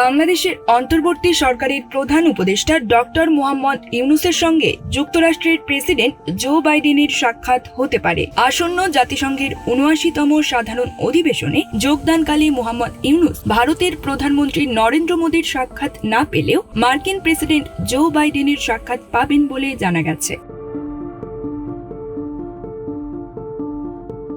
বাংলাদেশের অন্তর্বর্তী সরকারের প্রধান উপদেষ্টা ডক্টর মোহাম্মদ ইউনুসের সঙ্গে যুক্তরাষ্ট্রের প্রেসিডেন্ট জো বাইডেনের সাক্ষাৎ হতে পারে। আসন্ন জাতিসংঘের উনআশিতম সাধারণ অধিবেশনে যোগদানকালে মোহাম্মদ ইউনুস ভারতের প্রধানমন্ত্রী নরেন্দ্র মোদীর সাক্ষাৎ না পেলেও মার্কিন প্রেসিডেন্ট জো বাইডেনের সাক্ষাৎ পাবেন বলে জানা গেছে।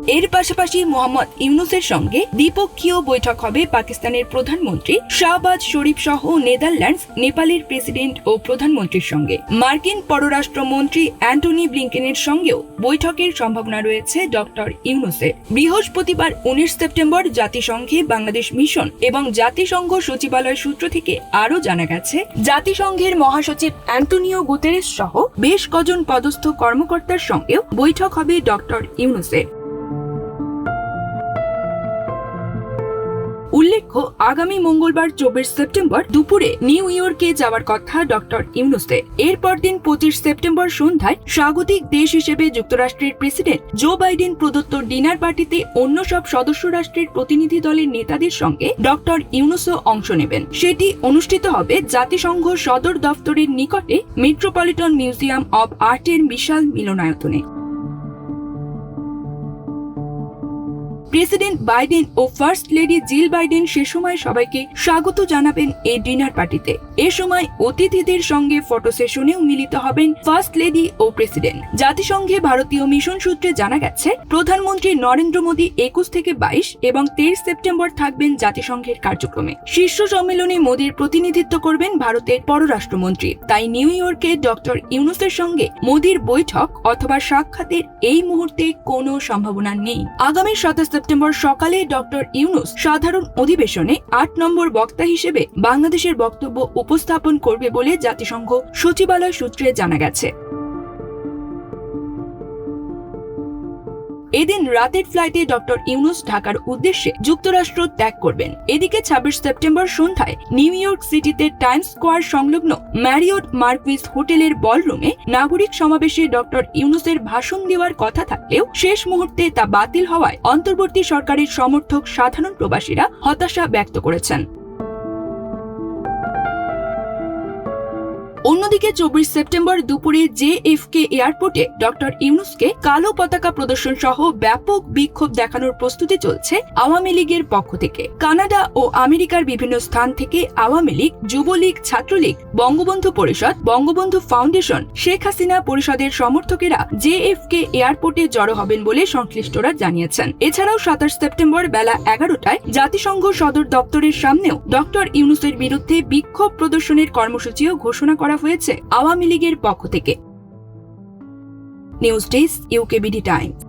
এর পাশাপাশি মোহাম্মদ ইউনুসের সঙ্গে দ্বিপক্ষীয় বৈঠক হবে পাকিস্তানের প্রধানমন্ত্রী শাহবাজ শরীফ সহ নেদারল্যান্ডস, নেপালের প্রেসিডেন্ট ও প্রধানমন্ত্রীর সঙ্গে। মার্কিন পররাষ্ট্রমন্ত্রী অ্যান্টনি ব্লিংকেনের সঙ্গেও বৈঠকের সম্ভাবনা রয়েছে ডক্টর ইউনুসের। বৃহস্পতিবার উনিশ সেপ্টেম্বর জাতিসংঘে বাংলাদেশ মিশন এবং জাতিসংঘ সচিবালয় সূত্র থেকে আরও জানা গেছে, জাতিসংঘের মহাসচিব অ্যান্টনিও গুতেরেস সহ বেশ কজন পদস্থ কর্মকর্তার সঙ্গেও বৈঠক হবে ডক্টর ইউনুসের। আগামী মঙ্গলবার চব্বিশ সেপ্টেম্বর দুপুরে নিউ ইয়র্কে যাওয়ার কথা ডক্টর ইউনুসের এরপর দিন পঁচিশ সেপ্টেম্বর সন্ধ্যায় স্বাগতিক দেশ হিসেবে যুক্তরাষ্ট্রের প্রেসিডেন্ট জো বাইডেন প্রদত্ত ডিনার পার্টিতে অন্য সব সদস্য রাষ্ট্রের প্রতিনিধি দলের নেতাদের সঙ্গে ডক্টর ইউনুসও অংশ নেবেন। সেটি অনুষ্ঠিত হবে জাতিসংঘ সদর দফতরের নিকটে মেট্রোপলিটন মিউজিয়াম অব আর্টের বিশাল মিলনায়তনে। প্রেসিডেন্ট বাইডেন ও ফার্স্ট লেডি জিল বাইডেন সে সময় সবাইকে স্বাগত জানাবেন এই ডিনার পার্টিতে। এ সময় অতিথিদের সঙ্গে ফটো সেশনেও মিলিত হবেন ফার্স্ট লেডি ও প্রেসিডেন্ট। জাতিসংঘে ভারতীয় মিশন সূত্রে জানা গেছে, প্রধানমন্ত্রী নরেন্দ্র মোদী একুশ থেকে বাইশ এবং তেইশ সেপ্টেম্বর থাকবেন জাতিসংঘের কার্যক্রমে। শীর্ষ সম্মেলনে মোদীর প্রতিনিধিত্ব করবেন ভারতের পররাষ্ট্রমন্ত্রী। তাই নিউ ইয়র্কে ডক্টর ইউনুসের সঙ্গে মোদীর বৈঠক অথবা সাক্ষাতের এই মুহূর্তে কোনো সম্ভাবনা নেই। আগামী সাতাশ সেপ্টেম্বর সকালে ডক্টর ইউনুস সাধারণ অধিবেশনে আট নম্বর বক্তা হিসেবে বাংলাদেশের বক্তব্য উপস্থাপন করবে বলে জাতিসংঘ সচিবালয় সূত্রে জানা গেছে। এদিন রাতের ফ্লাইটে ডক্টর ইউনুস ঢাকার উদ্দেশ্যে যুক্তরাষ্ট্র ত্যাগ করবেন। এদিকে ছাব্বিশ সেপ্টেম্বর সন্ধ্যায় নিউ ইয়র্ক সিটিতে টাইমস স্কোয়ার সংলগ্ন ম্যারিওট মার্কুইস হোটেলের বলরুমে নাগরিক সমাবেশে ডক্টর ইউনুসের ভাষণ দেওয়ার কথা থাকলেও শেষ মুহূর্তে তা বাতিল হওয়ায় অন্তর্বর্তী সরকারের সমর্থক সাধারণ প্রবাসীরা হতাশা ব্যক্ত করেছেন। অন্যদিকে চব্বিশ সেপ্টেম্বর দুপুরে জেএফকে এয়ারপোর্টে ডক্টর ইউনুসকে কালো পতাকা প্রদর্শন সহ ব্যাপক বিক্ষোভ দেখানোর প্রস্তুতি চলছে আওয়ামী লীগের পক্ষ থেকে। কানাডা ও আমেরিকার বিভিন্ন স্থান থেকে আওয়ামী লীগ, যুবলীগ, ছাত্রলীগ, বঙ্গবন্ধু পরিষদ, বঙ্গবন্ধু ফাউন্ডেশন, শেখ হাসিনা পরিষদের সমর্থকেরা জেএফকে এয়ারপোর্টে জড়ো হবেন বলে সংশ্লিষ্টরা জানিয়েছেন। এছাড়াও সাতাশ সেপ্টেম্বর বেলা এগারোটায় জাতিসংঘ সদর দপ্তরের সামনেও ডক্টর ইউনুসের বিরুদ্ধে বিক্ষোভ প্রদর্শনের কর্মসূচিও ঘোষণা করা হয়েছে আওয়ামী লীগের পক্ষ থেকে। News desk UKBD Times.